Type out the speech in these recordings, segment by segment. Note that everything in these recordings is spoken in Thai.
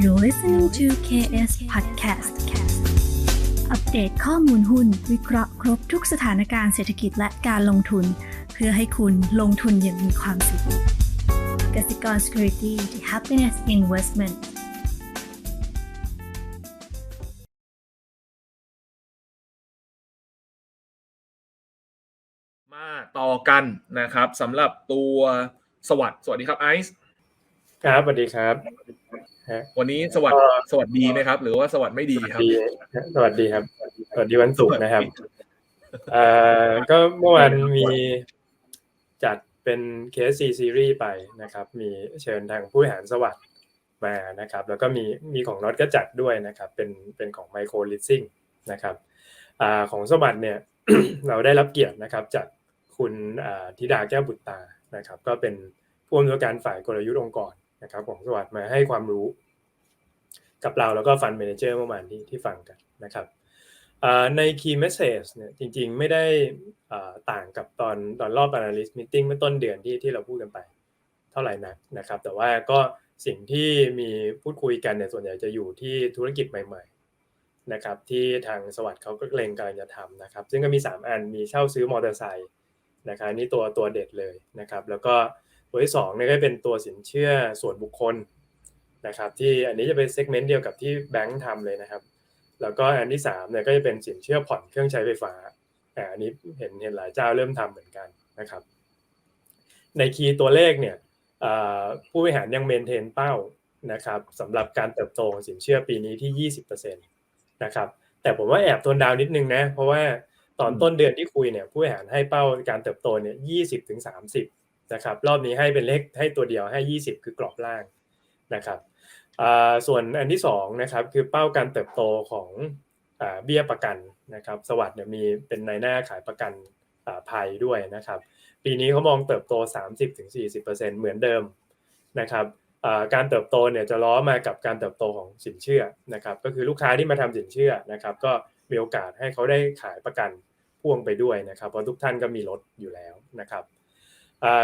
You're listening to KS Podcast อัปเดตข้อมูลหุ้น วิเคราะห์ครบทุกสถานการณ์เศรษฐกิจและการลงทุน เพื่อให้คุณลงทุนอย่างมีความสุขกสิกร Security the Happiness Investment มาต่อกันนะครับสำหรับตัวสวัสดสวัสดีครับไอซ์ ครับสวัสดีครับฮะวันนี้สวัสดก็สวัสดีไหมครับ หรือว่าสวัสดไม่ดีสวัสครับดีสวัสดีครับสวัสดีวันศุกร์นะครับเอ่อก็เมื่อวานมีจัดเป็น KSC Series ไปนะครับ มีเชิญทางผู้บริหารสวัสด์มานะครับ แล้วก็มีมีของน็อตก็จัดด้วยนะครับ เป็นเป็นของ Micro Leasing นะครับอ่าของสวัสด์เนี่ย เราได้รับเกียรตินะครับจากคุณอ่าธิดาแก้วบุตรตานะครับ ก็เป็นผู้อำนวยการฝ่ายกลยุทธ์องค์กร นะครับของสวัสด์มาให้ความรู้ กับเราแล้วก็ฟัน d มนเจอร์เมื่อวานที่ที่ฟังกันนะครับใน Key Message เนี่ยจริงๆไม่ได้อ่าต่างกับตอนตอนรอบ Analyst Meeting เมื่อต้นเดือนที่ที่เราพูดกันไป เท่าไหร่นักนะครับ แต่ว่าก็สิ่งที่มีพูดคุยกันเนี่ยส่วนใหญ่จะอยู่ที่ธุรกิจใหม่ๆนะครับที่ทางสวัสด์เขาก็เล็งกำลังจะทำนะครับ ซึ่งก็มี 3 อันมีเช่าซื้อมอเตอร์ไซค์นะครับนี่ตัวตัวเด็ดเลยนะครับ แล้วก็ ตัวที่2เนี่ยก็เป็นตัวสินเชื่อส่วนบุคคลนะครับ ที่อันนี้จะเป็นเซกเมนต์เดียวกับที่แบงค์ทำเลยนะครับ แล้วก็อันที่3เนี่ยก็จะเป็นสินเชื่อผ่อนเครื่องใช้ไฟฟ้าอ่าอันนี้เห็นเห็นหลายเจ้าเริ่มทำเหมือนกันนะครับ ในคีย์ตัวเลขเนี่ยผู้บริหารยังเมนเทนเป้านะครับสำหรับการเติบโตของสินเชื่อปีนี้ที่ 20%นะครับแต่ผมว่าแอบโทนดาวนิดนึงนะ เพราะว่าตอนต้นเดือนที่คุยเนี่ยผู้บริหารให้เป้าการเติบโตเนี่ย 20-30 นะครับรอบนี้ให้เป็นเลขให้ตัวเดียวให้ 20 คือกรอบล่างนะครับส่วนอันที่สองนะครับคือเป้าการเติบโตของอเบี้ยประกันนะครับสวัสด์เนี่ยมีเป็นในหน้าขายประกันภัยด้วยนะครับ ปีนี้เขามองเติบโต 30-40%เหมือนเดิมนะครับการเติบโตเนี่ยจะล้อมากับการเติบโตของสินเชื่อนะครับก็คือลูกค้าที่มาทำสินเชื่อนะครับก็มีโอกาสให้เขาได้ขายประกันพ่วงไปด้วยนะครับเพราะทุกท่านก็มีรถอยู่แล้วนะครับ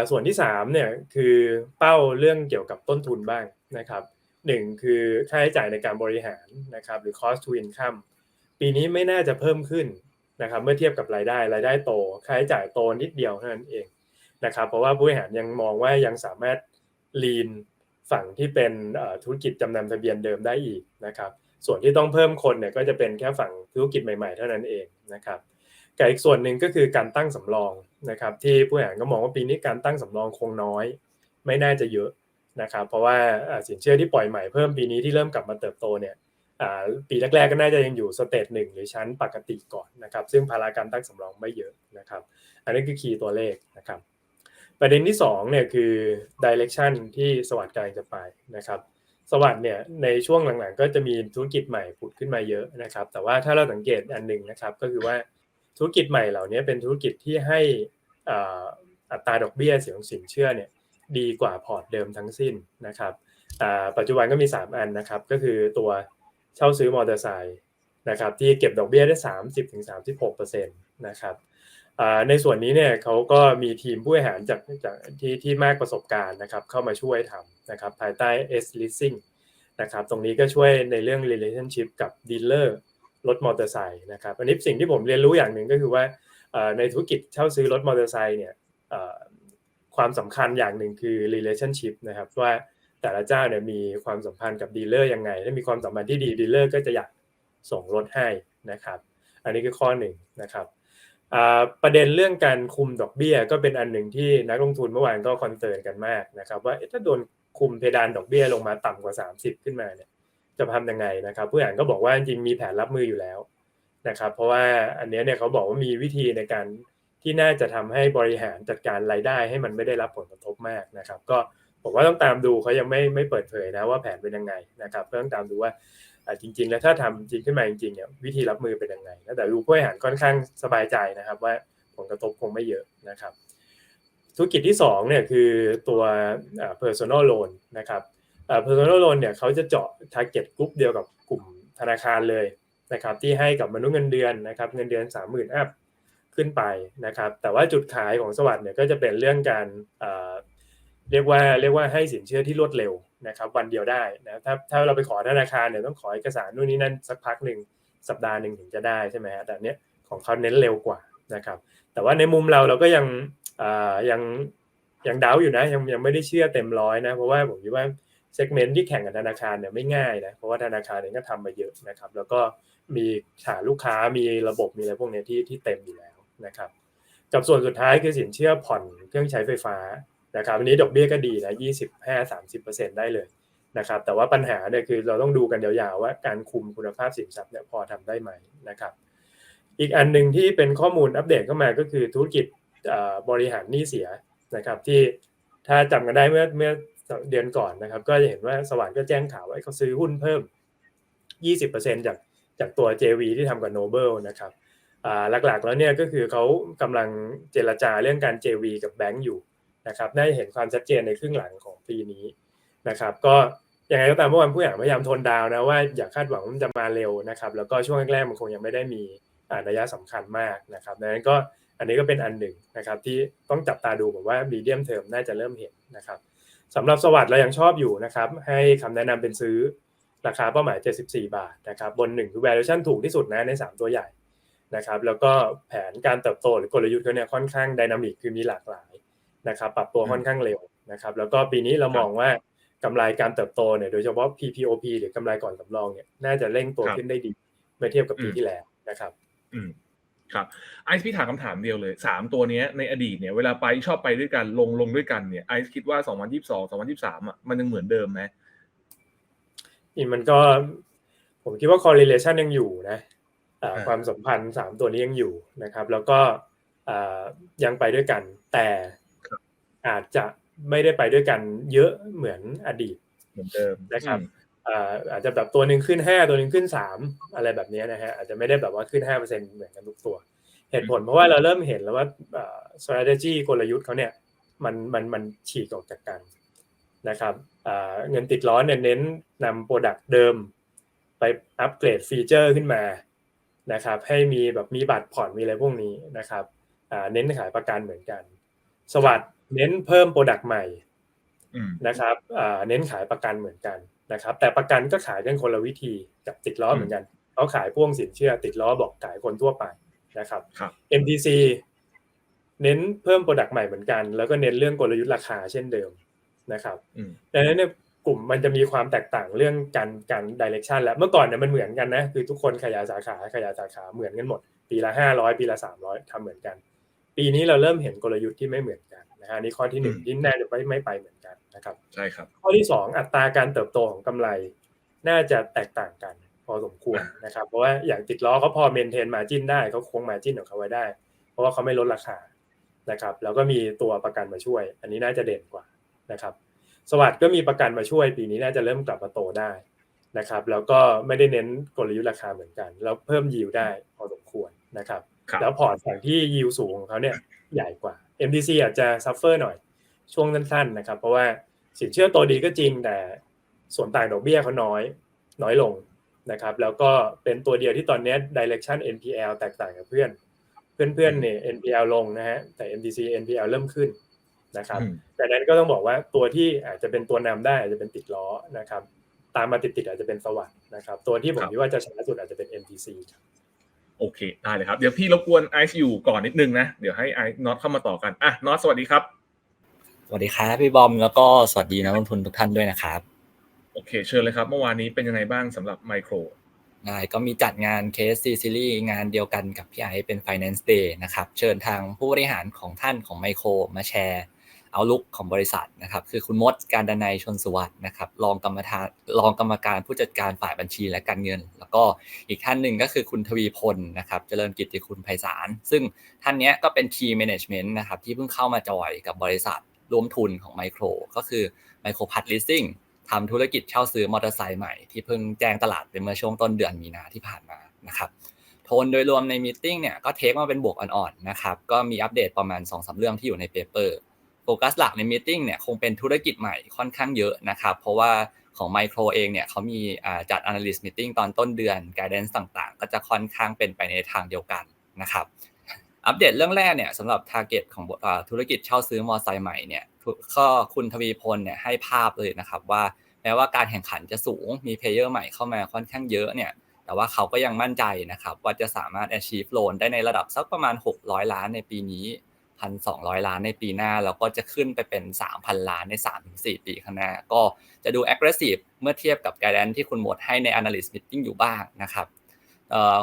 ส่วนที่สามเนี่ยคือเป้าเรื่องเกี่ยวกับต้นทุนบ้างนะครับหนึ่งคือค่าใช้จ่ายในการบริหารนะครับหรือ cost to income ปีนี้ไม่น่าจะเพิ่มขึ้นนะครับเมื่อเทียบกับรายได้รายได้โต ค่าใช้จ่ายโตนิดเดียวเท่านั้นเองนะครับเพราะว่าผู้บริหารยังมองว่ายังสามารถ lean ฝั่งที่เป็นธุรกิจจำนำทะเบียนเดิมได้อีกนะครับส่วนที่ต้องเพิ่มคนเนี่ยก็จะเป็นแค่ฝั่งธุรกิจใหม่ๆ เท่านั้นเองนะครับ กับอีกส่วนหนึ่งก็คือการตั้งสำรองนะครับ ที่ผู้บริหารก็มองว่าปีนี้การตั้งสำรองคงน้อย ไม่น่าจะเยอะนะครับ เพราะว่าสินเชื่อที่ปล่อยใหม่เพิ่มปีนี้ที่เริ่มกลับมาเติบโตเนี่ยปีแรกๆก็น่าจะยังอยู่สเตจหนึ่งหรือชั้นปกติก่อนนะครับ ซึ่งภาระการตั้งสำรองไม่เยอะนะครับ อันนี้คือคีย์ตัวเลขนะครับ ประเด็นที่2เนี่ยคือ direction ที่สวัสด์กำลังจะไปนะครับสวัสด์เนี่ยในช่วงหลังๆ ก็จะมีธุรกิจใหม่ผุดขึ้นมาเยอะนะครับ แต่ว่าถ้าเราสังเกตอันหนึ่งนะครับก็คือว่า ธุรกิจใหม่เหล่านี้เป็นธุรกิจที่ให้อัตราดอกเบี้ยเสียงสินเชื่อเนี่ยดีกว่าพอร์ตเดิมทั้งสิ้นนะครับปัจจุบันก็มี 3 อันนะครับก็คือตัวเช่าซื้อมอเตอร์ไซค์นะครับที่เก็บดอกเบี้ยได้ 30-36%นะครับในส่วนนี้เนี่ยเขาก็มีทีมผู้บริหารจากจากที่ที่มากประสบการณ์นะครับเข้ามาช่วยทำนะครับภายใต้ S Leasing นะครับตรงนี้ก็ช่วยในเรื่อง relationship กับดีลเลอร์ รถมอเตอร์ไซค์นะครับอันนี้สิ่งที่ผมเรียนรู้อย่างหนึ่งก็คือว่าในธุรกิจเช่าซื้อรถมอเตอร์ไซค์เนี่ยความสำคัญอย่างหนึ่งคือ relationship นะครับว่าแต่ละเจ้าเนี่ยมีความสัมพันธ์กับดีลเลอร์ยังไงถ้ามีความสัมพันธ์ที่ดีดีลเลอร์ก็จะอยากส่งรถให้นะครับอันนี้คือข้อหนึ่งนะครับประเด็นเรื่องการคุมดอกเบี้ยก็เป็นอันหนึ่งที่นักลงทุนเมื่อวานก็คอนเซิร์นกันมากนะครับว่าถ้าโดนคุมเพดานดอกเบี้ยลงมาต่ำกว่า 30 ขึ้นมาเนี่ย จะทำยังไงนะครับผู้อ่านก็บอกว่าจริงมีแผนรับมืออยู่แล้วนะครับ เพราะว่าอันนี้เนี่ยเขาบอกว่ามีวิธีในการที่น่าจะทำให้บริหารจัดการรายได้ให้มันไม่ได้รับผลกระทบมากนะครับ ก็ผมว่าต้องตามดูเขายังไม่ไม่เปิดเผยนะว่าแผนเป็นยังไงนะครับก็ต้องตามดูว่าจริง ๆ แล้วถ้าทำจริงขึ้นมาจริงๆเนี่ยวิธีรับมือเป็นยังไงแต่ดูผู้บริหารค่อนข้างสบายใจนะครับ ว่าผลกระทบคงไม่เยอะนะครับ ธุรกิจที่2เนี่ยคือตัว personal loan นะครับ personal loan เนี่ยเขาจะเจาะ target group เดียวกับกลุ่มธนาคารเลยนะครับที่ให้กับมนุษย์เงินเดือนนะครับเงินเดือน 30,000อัพขึ้นไปนะครับแต่ว่าจุดขายของสวัสด์เนี่ยก็จะเป็นเรื่องการเรียกว่าเรียกว่าให้สินเชื่อที่รวดเร็วนะครับวันเดียวได้นะถ้าถ้าเราไปขอธนาคารเนี่ยต้องขอเอกสารนู่นนี่นั่นสักพักหนึ่งสัปดาห์หนึ่งถึงจะได้ใช่ไหมฮะแต่เนี้ยของเขาเน้นเร็วกว่านะครับแต่ว่าในมุมเราเราก็ยังยังยังดาวอยู่นะยังยังไม่ได้เชื่อเต็มร้อยนะเพราะว่าผมคิดว่า เซกเมนต์ที่แข่งกับธนาคารเนี่ยไม่ง่ายนะเพราะว่าธนาคารเองก็ทำมาเยอะนะครับ แล้วก็มีฐานลูกค้ามีระบบมีอะไรพวกนี้ที่ที่เต็มอยู่แล้วนะครับกับส่วนสุดท้ายคือสินเชื่อผ่อนเครื่องใช้ไฟฟ้านะครับวันนี้ดอกเบี้ยก็ดีนะยี่สิบห้าสามสิบเปอร์เซ็นได้เลยนะครับ แต่ว่าปัญหาเนี่ยคือเราต้องดูกันยาวๆว่าการคุมคุณภาพสินทรัพย์เนี่ยพอทำได้ไหมนะครับ อีกอันหนึ่งที่เป็นข้อมูลอัปเดตเข้ามาก็คือธุรกิจบริหารหนี้เสียนะครับ ที่ถ้าจำกันได้เมื่อเมื่อ เดือนก่อนนะครับ ก็จะเห็นว่าสว่างก็แจ้งข่าวว่าเขาซื้อหุ้นเพิ่ม 20%จากจากตัว JV ที่ทำกับ Noble นะครับหลักๆแล้วเนี่ยก็คือเขากำลังเจรจาเรื่องการ JV กับแบงก์อยู่นะครับได้เห็นความชัดเจนในครึ่งหลังของปีนี้นะครับ ก็ยังไงก็ตามเมื่อวานผู้อย่างพยายามทนดาวนะว่าอย่าคาดหวังว่ามันจะมาเร็วนะครับ แล้วก็ช่วงแรกๆมันคงยังไม่ได้มีระยะสำคัญมากนะครับดังนั้นก็อันนี้ก็เป็นอันหนึ่งนะครับที่ต้องจับตาดูผมว่ามีเดียมเทอมน่าจะเริ่มเห็นนะครับ สำหรับสวัสด์เรายังชอบอยู่นะครับ ให้คำแนะนำเป็นซื้อราคาเป้าหมาย 74 บาทนะครับบนหนึ่งคือ valuation ถูกที่สุดนะใน 3 ตัวใหญ่นะครับแล้วก็แผนการเติบโตหรือกลยุทธ์เขาเนี่ยค่อนข้างดินามิกคือมีหลากหลายนะครับปรับตัวค่อนข้างเร็วนะครับแล้วก็ปีนี้เรามองว่ากำไรการเติบโตเนี่ยโดยเฉพาะ PPOP หรือกำไรก่อนสำรองเนี่ยน่าจะเร่งตัวขึ้นได้ดีเมื่อเทียบกับปีที่แล้วนะครับ อืม ครับไอซ์พี่ถามคำถามเดียวเลยสามตัวนี้ในอดีตเนี่ยเวลาไปชอบไปด้วยกันลงลงด้วยกันเนี่ยไอซ์คิดว่าสองพันยี่สิบสองสองพันยี่สิบสามอะมันยังเหมือนเดิมไหมอีมันก็ ผมคิดว่า correlation ยังอยู่นะความสัมพันธ์สามตัวนี้ยังอยู่นะครับ แล้วก็ยังไปด้วยกัน แต่อาจจะไม่ได้ไปด้วยกันเยอะเหมือนอดีตเหมือนเดิมนะครับ อาจจะแบบตัวหนึ่งขึ้นห้าตัวหนึ่งขึ้นสามอะไรแบบนี้นะฮะอาจจะไม่ได้แบบว่าขึ้นห้าเปอร์เซ็นเหมือนกันทุกตัว เหตุผลเพราะว่าเราเริ่มเห็นแล้วว่า strategy กลยุทธ์เขาเนี่ยมันมันมันฉีกออกจากกันนะครับเงินติดล้อเนี่ยเน้นนำโปรดักต์เดิมไปอัปเกรดฟีเจอร์ขึ้นมานะครับให้มีแบบมีบัตรผ่อนมีอะไรพวกนี้นะครับเน้นขายประกันเหมือนกัน สวัสด์เน้นเพิ่มโปรดักต์ใหม่นะครับเน้นขายประกันเหมือนกัน นะครับแต่ประกันก็ขายกันคนละวิธีกับติดล้อเหมือนกันเขาขายพ่วงสินเชื่อ ติดล้อบอกขายคนทั่วไปนะครับ MTC เน้นเพิ่มโปรดักต์ใหม่เหมือนกัน แล้วก็เน้นเรื่องกลยุทธ์ราคาเช่นเดิมนะครับดังนั้นเนี่ยกลุ่มมันจะมีความแตกต่างเรื่องการการดิเรกชันแล้วเมื่อก่อนเนี่ยมันเหมือนกันนะคือทุกคนขยายสาขาขยายสาขาเหมือนกันหมด ปีละห้าร้อยปีละสามร้อยทำเหมือนกัน ปีนี้เราเริ่มเห็นกลยุทธ์ที่ไม่เหมือนกันนะฮะนี่ข้อที่หนึ่งที่แน่จะไม่ไม่ไปเหมือนกันนะครับใช่ครับ ข้อที่สองอัตราการเติบโตของกำไร น่าจะแตกต่างกัน พอสมควรนะครับ เพราะว่าอย่างติดล้อเขาพอเมนเทนมาจิ้นได้เขาคงมาจิ้นของเขาไว้ได้ เพราะว่าเขาไม่ลดราคานะครับ แล้วก็มีตัวประกันมาช่วย อันนี้น่าจะเด่นกว่านะครับ สวัสด์ก็มีประกันมาช่วย ปีนี้น่าจะเริ่มกลับมาโตได้นะครับ แล้วก็ไม่ได้เน้นกลยุทธ์ราคาเหมือนกัน แล้วเพิ่มยิวได้พอสมควรนะครับ แล้วพอร์ตฝั่งที่ยิวสูงของเขาเนี่ยใหญ่กว่า MDC อาจจะซัฟเฟอร์หน่อยช่วงสั้นๆนะครับ เพราะว่าสินเชื่อโตดีก็จริงแต่ส่วนต่างดอกเบี้ยเขาน้อยน้อยลงนะครับ แล้วก็เป็นตัวเดียวที่ตอนนี้ direction NPL แตกต่างกับเพื่อน เพื่อนๆเนี่ย NPL ลงนะฮะแต่ MDC NPL เริ่มขึ้นนะครับแต่นั้นก็ต้องบอกว่าตัวที่อาจจะเป็นตัวนำได้อาจจะเป็นติดล้อนะครับ ตามมาติดๆอาจจะเป็นสวัสด์นะครับ ตัวที่ผมคิดว่าจะชนะสุดอาจจะเป็น MTC โอเคได้เลยครับ เดี๋ยวพี่รบกวนไอซ์อยู่ก่อนนิดนึงนะ เดี๋ยวให้ไอซ์น็อตเข้ามาต่อกันอะน็อตสวัสดีครับ สวัสดีครับพี่บอมแล้วก็สวัสดีนักลงทุนทุกท่านด้วยนะครับ โอเค เชิญเลยครับ เมื่อวานนี้เป็นยังไงบ้างสำหรับไมโครได้ก็มีจัดงาน KSC Series งานเดียวกันกับพี่ไอเป็น Finance Day นะครับ เชิญทางผู้บริหารของท่านของไมโครมาแชร์ เอาลุกของบริษัทนะครับ คือคุณมดการดนายชนสวัสด์นะครับรองกรรมการรองกรรมการผู้จัดการฝ่ายบัญชีและการเงิน แล้วก็อีกท่านหนึ่งก็คือคุณทวีพลนะครับเจริญกิติคุณไพศาลซึ่งท่านนี้ก็เป็น Key Management นะครับที่เพิ่งเข้ามาจอยกับบริษัทรวมทุนของไมโครก็คือไมโครพัทลิสซิ่งทำธุรกิจเช่าซื้อมอเตอร์ไซค์ใหม่ที่เพิ่งแจ้งตลาดไปเมื่อช่วงต้นเดือนมีนาที่ผ่านมานะครับโทนโดยรวมในมีติ้งเนี่ยก็เทคมาเป็นบวกอ่อนๆนะครับก็มีอัปเดตประมาณ2อสเรื่องที่อยู่ในเปเปอร์ ฟกัสหลักในมีติ้งเนี่ยคงเป็นธุรกิจใหม่ค่อนข้างเยอะนะครับ เพราะว่าของไมโครเองเนี่ยเขามีจัด analyst meeting ตอนต้นเดือน guidance ต่างๆ ก็จะค่อนข้างเป็นไปในทางเดียวกันนะครับ อัปเดตเรื่องแรกเนี่ยสำหรับทาร์เก็ตของธุรกิจเช่าซื้อมอเตอร์ไซค์ใหม่เนี่ยก็คุณทวีพลเนี่ยให้ภาพเลยนะครับว่าแม้ว่าการแข่งขันจะสูงมีเพลเยอร์ใหม่เข้ามาค่อนข้างเยอะเนี่ยแต่ว่าเขาก็ยังมั่นใจนะครับว่าจะสามารถ achieve loan ได้ในระดับสักประมาณ 600 ล้านในปีนี้ 1,200 ล้านในปีหน้า แล้วก็จะขึ้นไปเป็น 3,000 ล้านใน 3-4 ปีข้างหน้า ก็จะดู aggressive เมื่อเทียบกับ guidance ที่คุณหมดให้ใน analyst meeting อยู่บ้างนะครับ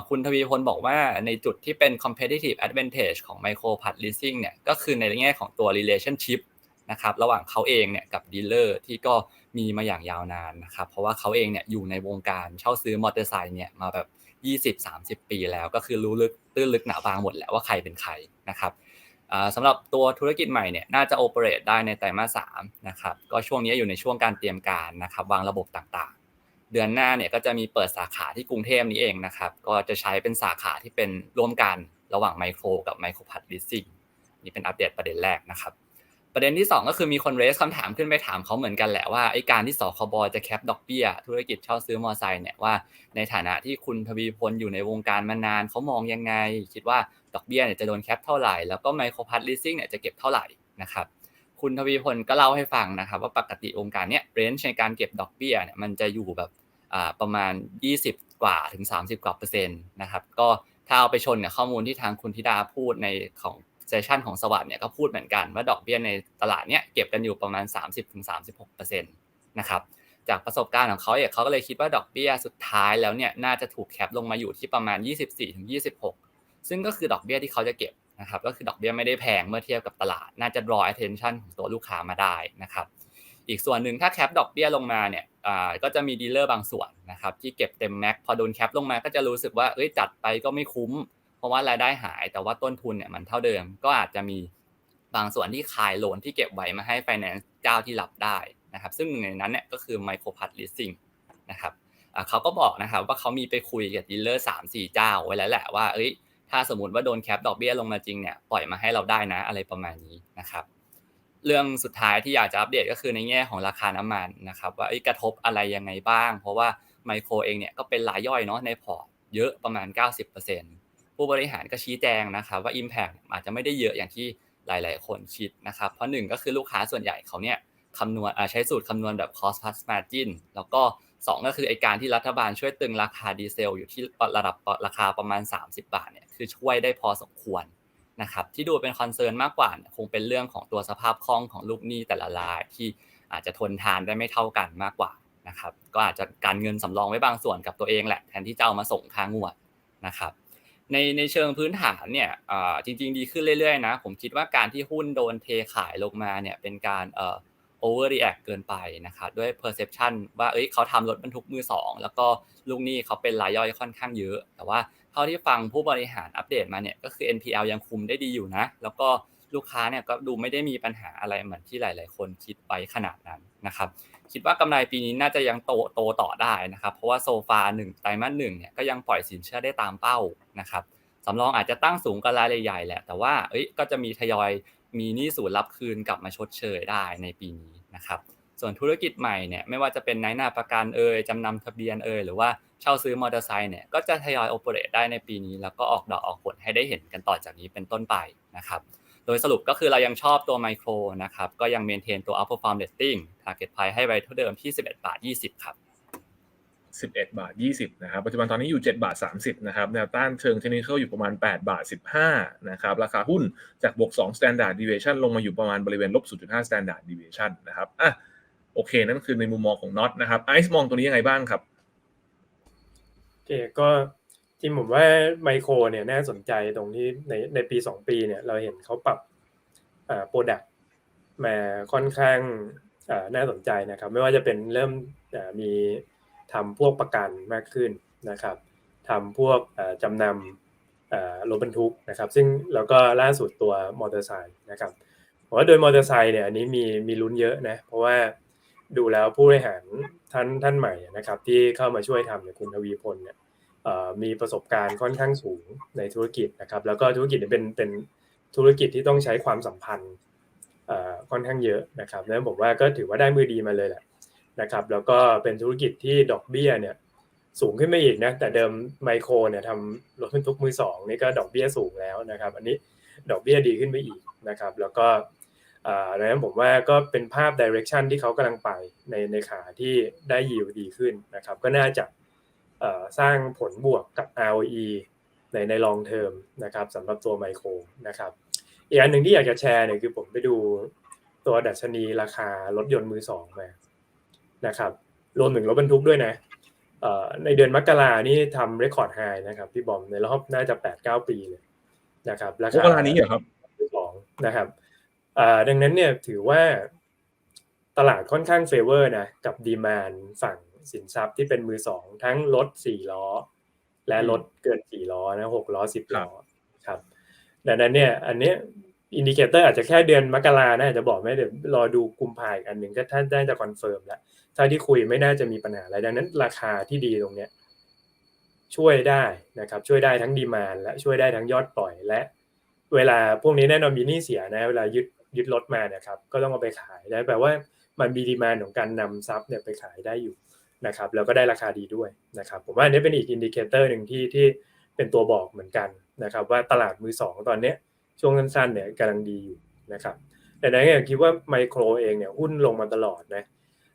คุณทวีพลบอกว่าในจุดที่เป็น competitive advantage ของ micro p a d leasing เนี่ยก็คือในแง่ของตัว relationship นะครับระหว่างเขาเองเนี่ยกับดีลเลอร์ที่ก็มีมาอย่างยาวนานนะครับเพราะว่าเขาเองเนี่ยอยู่ในวงการเช่าซื้อมอเตอร์ไซค์เนี่ยมาแบบ 20-30 ปีแล้วก็คือรู้ลึกตื้นลึกหนาบางหมดแล้วว่าใครเป็นใครนะครับ สำหรับตัวธุรกิจใหม่เนี่ยน่าจะโอเปเรตได้ในไตรมาสสามนะครับก็ช่วงนี้อยู่ในช่วงการเตรียมการนะครับวางระบบต่างๆ เดือนหน้าเนี่ยก็จะมีเปิดสาขาที่กรุงเทพนี้เองนะครับก็จะใช้เป็นสาขาที่เป็นร่วมกันระหว่างไมโครกับไมโครพัดลิสซิ่งนี่เป็นอัปเดตประเด็นแรกนะครับ ประเด็นที่ 2 ก็คือมีคนเรสคำถามขึ้นไปถามเขาเหมือนกันแหละว่าไอ้การที่สคบจะแคปดอกเบี้ยธุรกิจเช่าซื้อมอไซค์เนี่ยว่าในฐานะที่คุณทวีพลอยู่ในวงการมานานเขามองยังไง คิดว่าดอกเบี้ยเนี่ยจะโดนแคปเท่าไหร่ แล้วก็ไมโครพัทลิสซิ่งเนี่ยจะเก็บเท่าไหร่นะครับคุณทวีพลก็เล่าให้ฟังนะครับว่าปกติองค์การเนี้ยเรนจ์ในการเก็บดอกเบี้ยเนี่ยมันจะอยู่แบบอ่าประมาณ 20 กว่าถึง 30 กว่าเปอร์เซ็นต์นะครับก็ถ้าเอาไปชนกับข้อมูลที่ทางคุณธิดาพูดในของ เซสชันของสวัสด์เนี่ยก็พูดเหมือนกันว่าดอกเบี้ยในตลาดเนี่ยเก็บกันอยู่ประมาณ 30-36%นะครับจากประสบการณ์ของเขาเนี่ยเขาก็เลยคิดว่าดอกเบี้ยสุดท้ายแล้วเนี่ยน่าจะถูกแคปลงมาอยู่ที่ประมาณ 24-26 ซึ่งก็คือดอกเบี้ยที่เขาจะเก็บนะครับก็คือดอกเบี้ยไม่ได้แพงเมื่อเทียบกับตลาด น่าจะ draw attention ของตัวลูกค้ามาได้นะครับอีกส่วนหนึ่งถ้าแคปดอกเบี้ยลงมาเนี่ยก็จะมีดีลเลอร์บางส่วนนะครับที่เก็บเต็มแม็กพอโดนแคปลงมาก็จะรู้สึกว่าเอ้ยจัดไปก็ไม่คุ้ม เพราะว่ารายได้หายแต่ว่าต้นทุนเนี่ยมันเท่าเดิม ก็อาจจะมีบางส่วนที่ขายโลนที่เก็บไว้มาให้ไฟแนนซ์เจ้าที่รับได้นะครับซึ่งในนั้นเนี่ยก็คือไมโครพัทลิสซิ่งนะครับเขาก็บอกนะครับว่าเขามีไปคุยกับดีลเลอร์สามสี่เจ้าไว้แล้วแหละว่าเอ้ยถ้าสมมติว่าโดนแคปดอกเบี้ยลงมาจริงเนี่ยปล่อยมาให้เราได้นะอะไรประมาณนี้นะครับ เรื่องสุดท้ายที่อยากจะอัปเดตก็คือในแง่ของราคาน้ำมันนะครับ ว่ากระทบอะไรยังไงบ้าง เพราะว่าไมโครเองเนี่ยก็เป็นรายย่อยเนาะในพอร์ตเยอะประมาณ 90% ผู้บริหารก็ชี้แจงนะครับว่า Impact อาจจะไม่ได้เยอะอย่างที่หลาย ๆ คนคิดนะครับ เพราะหนึ่งก็คือลูกค้าส่วนใหญ่เขาเนี่ยคำนวณใช้สูตรคำนวณแบบ cost plus margin แล้วก็ 2 ก็คือไอการที่รัฐบาลช่วยตึงราคาดีเซล อยู่ที่ระดับราคาประมาณ 30 บาทเนี่ยคือช่วยได้พอสมควรนะครับที่ดูเป็นคอนเซิร์นมากกว่าคงเป็นเรื่องของตัวสภาพคล่องของลูกหนี้แต่ละรายที่อาจจะทนทานได้ไม่เท่ากันมากกว่านะครับก็อาจจะการเงินสำรองไว้บางส่วนกับตัวเองแหละแทนที่จะเอามาส่งค่างวดนะครับ ในในเชิงพื้นฐานเนี่ยจริง ๆ ดีขึ้นเรื่อยๆนะ ผมคิดว่าการที่หุ้นโดนเทขายลงมาเนี่ยเป็นการเอ่อ overreact เกินไปนะครับด้วย perception ว่าเอ้ยเขาทำรถบรรทุกมือสองแล้วก็ลูกหนี้เขาเป็นรายย่อยค่อนข้างเยอะ แต่ว่าเท่าที่ฟังผู้บริหารอัปเดตมาเนี่ยก็คือ NPL ยังคุมได้ดีอยู่นะ แล้วก็ ลูกค้าเนี่ยก็ดูไม่ได้มีปัญหาอะไรเหมือนที่หลาย ๆ คนคิดไว้ขนาดนั้นนะครับคิดว่ากำไรปีนี้น่าจะยังโตโตต่อได้นะครับ เพราะว่าโซฟาหนึ่งไตรมาสหนึ่งเนี่ยก็ยังปล่อยสินเชื่อได้ตามเป้านะครับสำรองอาจจะตั้งสูงกับรายใหญ่แหละแต่ว่าเอ้ยก็จะมีทยอยมีหนี้สูนรับคืนกลับมาชดเชยได้ในปีนี้นะครับส่วนธุรกิจใหม่เนี่ยไม่ว่าจะเป็นนายหน้าประกันเอ่ยจำนำทะเบียนเอ่ยหรือว่าเช่าซื้อมอเตอร์ไซค์เนี่ยก็จะทยอยโอเปเรตได้ในปีนี้ แล้วก็ออกดอกออกผลให้ได้เห็นกันต่อจากนี้เป็นต้นไปนะครับ โดยสรุปก็คือเรายังชอบตัวไมโครนะครับก็ยังเมนเทนตัว outperform rating target price ให้ไว้เท่าเดิมที่ 11 บาท 20 ครับ 11 บาท 20 นะครับ ปัจจุบันตอนนี้อยู่ 7 บาท 30 นะครับ แนวต้านเชิงเทคนิคอยู่ประมาณ 8 บาท 15 นะครับ ราคาหุ้นจากบวก 2 standard deviation ลงมาอยู่ประมาณบริเวณลบ 0.5 standard deviation นะครับอะโอเค นั่นคือในมุมมองของน็อตนะครับไอซ์มองตัวนี้ยังไงบ้างครับโอเคก็ จริงผมว่าไมโครเนี่ยน่าสนใจตรงที่ในในปี2ปีเนี่ยเราเห็นเขาปรับอ่าโปรดักต์มาค่อนข้างอ่าน่าสนใจนะครับ ไม่ว่าจะเป็นเริ่มอ่ามีทำพวกประกันมากขึ้นนะครับทำพวกจำนำรถบรรทุกนะครับ ซึ่งแล้วก็ล่าสุดตัวมอเตอร์ไซค์นะครับผมว่าโดยมอเตอร์ไซค์เนี่ยอันนี้มีมีลุ้นเยอะนะเพราะว่าดูแล้วผู้บริหารท่านท่านใหม่นะครับ ที่เข้ามาช่วยทำเนี่ยคุณทวีพลเนี่ย มีประสบการณ์ค่อนข้างสูงในธุรกิจนะครับ แล้วก็ธุรกิจเป็นเป็นธุรกิจที่ต้องใช้ความสัมพันธ์ค่อนข้างเยอะนะครับนั้นผมว่าก็ถือว่าได้มือดีมาเลยแหละนะครับ แล้วก็เป็นธุรกิจที่ดอกเบี้ยเนี่ยสูงขึ้นมาอีกนะแต่เดิมไมโครเนี่ยทำรถบรรทุกมือสองนี่ก็ดอกเบี้ยสูงแล้วนะครับ อันนี้ดอกเบี้ยดีขึ้นไปอีกนะครับ แล้วก็อ่าดังนั้นผมว่าก็เป็นภาพ direction ที่เขากำลังไปในในขาที่ได้ยิวดีขึ้นนะครับ ก็น่าจะ สร้างผลบวกกับ ROE ในใน long term นะครับสำหรับตัวไมโครนะครับอีกอันหนึ่งที่อยากจะแชร์เนี่ยคือผมไปดูตัวดัชนีราคารถยนต์มือสองมานะครับรวมถึงรถบรรทุกด้วยนะเอ่อในเดือนมกรานี่ทำเรคคอร์ดไฮนะครับพี่บอมในรอบน่าจะแปดเก้าปีเลยนะครับราโอ้คาเวลานี้เหรอครับสองนะครับอ่าดังนั้นเนี่ยถือว่าตลาดค่อนข้างเฟเวอร์นะกับดีมานฝั่ง สินทรัพย์ที่เป็นมือสองทั้งรถสี่ล้อ และรถเกินสี่ล้อนะหกล้อสิบล้อครับดังนั้นเนี่ย อันเนี้ยอินดิเคเตอร์อาจจะแค่เดือนมกรานะอาจจะบอกไม่เดี๋ยวรอดูกุมภาอีกอันหนึ่งก็ท่านได้จะคอนเฟิร์มแล้วถ้าที่คุยไม่น่าจะมีปัญหาอะไรดังนั้นราคาที่ดีตรงเนี้ยช่วยได้นะครับ ช่วยได้ทั้งดีมานและช่วยได้ทั้งยอดปล่อยและ เวลาพวกนี้แน่นอนมีหนี้เสียนะ เวลายึดยึดรถมาเนี่ยครับก็ต้องเอาไปขายได้แปลว่ามันมีดีมานของการนำทรัพย์เนี่ยไปขายได้อยู่ นะครับแล้วก็ได้ราคาดีด้วยนะครับผมว่าอันนี้เป็นอีกอินดิเคเตอร์หนึ่งที่ที่เป็นตัวบอกเหมือนกันนะครับว่าตลาดมือสองตอนเนี้ยช่วงสั้นๆเนี่ยกำลังดีอยู่นะครับแต่นั้นเนี่ยคิดว่าไมโครเองเนี่ยหุ้นลงมาตลอดนะ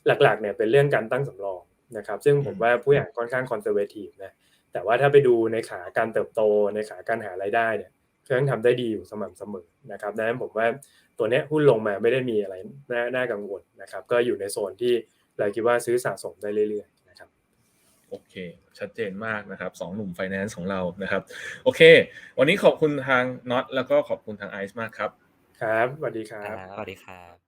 หลักๆเนี่ยเป็นเรื่องการตั้งสำรองนะครับซึ่งผมว่าผู้อย่างค่อนข้างคอนเซอร์เวทีฟนะแต่ว่าถ้าไปดูในขาการเติบโตในขาการหารายได้เนี่ยเครื่องทำได้ดีอยู่สม่ำเสมอนะครับดังนั้นผมว่าตัวเนี้ยหุ้นลงมาไม่ได้มีอะไรน่าน่ากังวลนะครับก็อยู่ในโซนที่ เราคิดว่าซื้อสะสมได้เรื่อยๆนะครับโอเค ชัดเจนมากนะครับสองหนุ่มไฟแนนซ์ของเรานะครับ โอเค วันนี้ขอบคุณทางน็อตแล้วก็ขอบคุณทางไอซ์มากครับ ครับสวัสดีครัครับบสวัสดีครับ